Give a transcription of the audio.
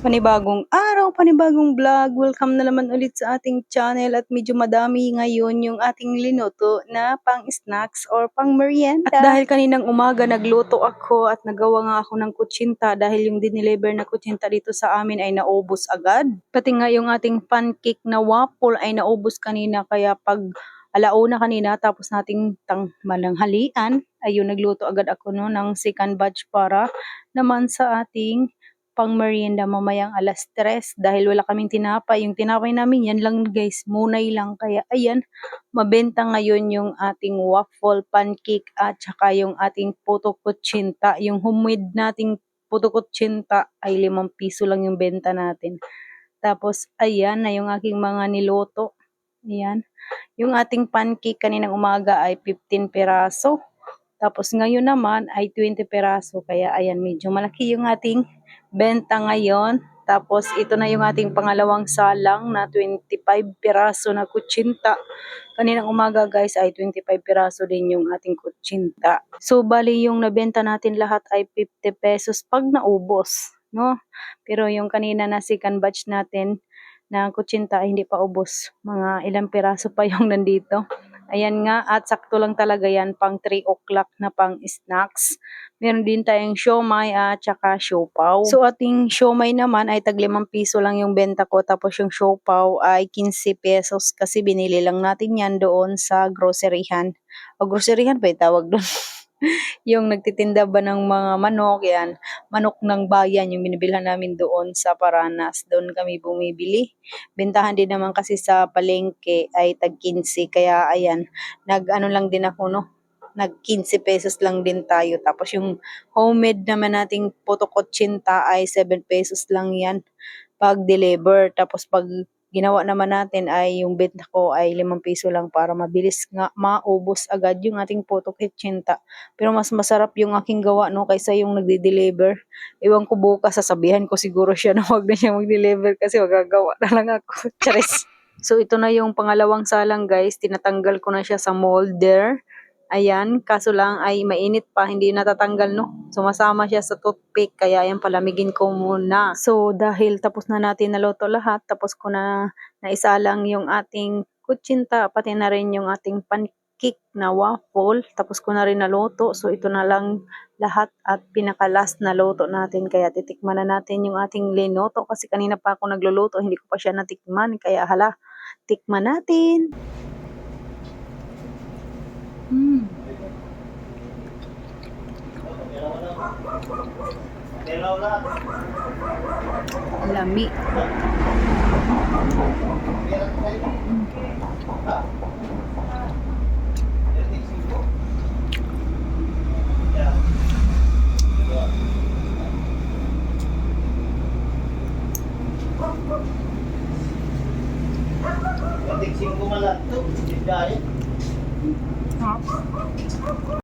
Panibagong araw, panibagong vlog. Welcome na naman ulit sa ating channel at medyo madami ngayon yung ating linuto na pang snacks or pang merienda. At dahil kaninang umaga nagluto ako at nagawa nga ako ng kutsinta dahil yung dineliver na kutsinta dito sa amin ay naubos agad. Pati nga yung ating pancake na waffle ay naubos kanina kaya pag alauna kanina tapos nating tang malanghalian ayun nagluto agad ako no ng second batch para naman sa ating pang merienda mamayang alas 3 dahil wala kaming tinapay. Yung tinapay namin yan lang guys, munay lang. Kaya ayan, mabenta ngayon yung ating waffle pancake at saka yung ating puto kutsinta. Yung homemade nating puto kutsinta ay 5 piso lang yung benta natin. Tapos ayan na yung aking mga niloto. Ayan. Yung ating pancake kaninang umaga ay 15 peraso. Tapos ngayon naman ay 20 peraso. Kaya ayan, medyo malaki yung ating benta ngayon. Tapos ito na yung ating pangalawang salang na 25 piraso na kutsinta. Kaninang umaga guys ay 25 piraso din yung ating kutsinta. So bali yung nabenta natin lahat ay 50 pesos pag naubos. No? Pero yung kanina na second batch natin na kutsinta ay hindi pa ubos. Mga ilang piraso pa yung nandito. Ayan nga, at sakto lang talaga yan pang 3 o'clock na pang snacks. Meron din tayong siomay at saka siopaw. So ating siomay naman ay tag 5 piso lang yung benta ko. Tapos yung siopaw ay 15 pesos kasi binili lang natin yan doon sa groceryhan. O groceryhan ba tawag doon? yung nagtitinda ba ng mga manok, yan. Manok ng bayan yung binibilhan namin doon sa Paranas. Doon kami bumibili. Bentahan din naman kasi sa palengke ay tag 15. Kaya ayan, nag ano lang din ako no. Nag 15 pesos lang din tayo. Tapos yung homemade naman nating potokotsinta ay 7 pesos lang yan pag deliver. Tapos pag ginawa naman natin ay yung benta ko ay 5 piso lang para mabilis nga maubos agad yung ating potokotsinta. Pero mas masarap yung aking gawa no kaysa yung nagde-deliver. Ewan ko bukas sasabihan ko siguro siya na wag na siya mag-deliver kasi magagawa na lang ako. Charis. So ito na yung pangalawang salang guys. Tinatanggal ko na siya sa molder. Ayan, kaso lang ay mainit pa, hindi natatanggal no. Sumasama siya sa toothpick, kaya ayan palamigin ko muna. So dahil tapos na natin naluto lahat, tapos ko na naisalang yung ating kutsinta, pati na rin yung ating pancake na waffle. Tapos ko na rin naluto, so ito na lang lahat at pinaka-last na luto natin. Kaya titikman na natin yung ating linoto kasi kanina pa ako nagluluto, hindi ko pa siya natikman. Kaya hala, tikman natin. Mm. Lami. Meron tayo. Ha? Patiksin ko. Yeah. Patiksin ko malat to. Dahil.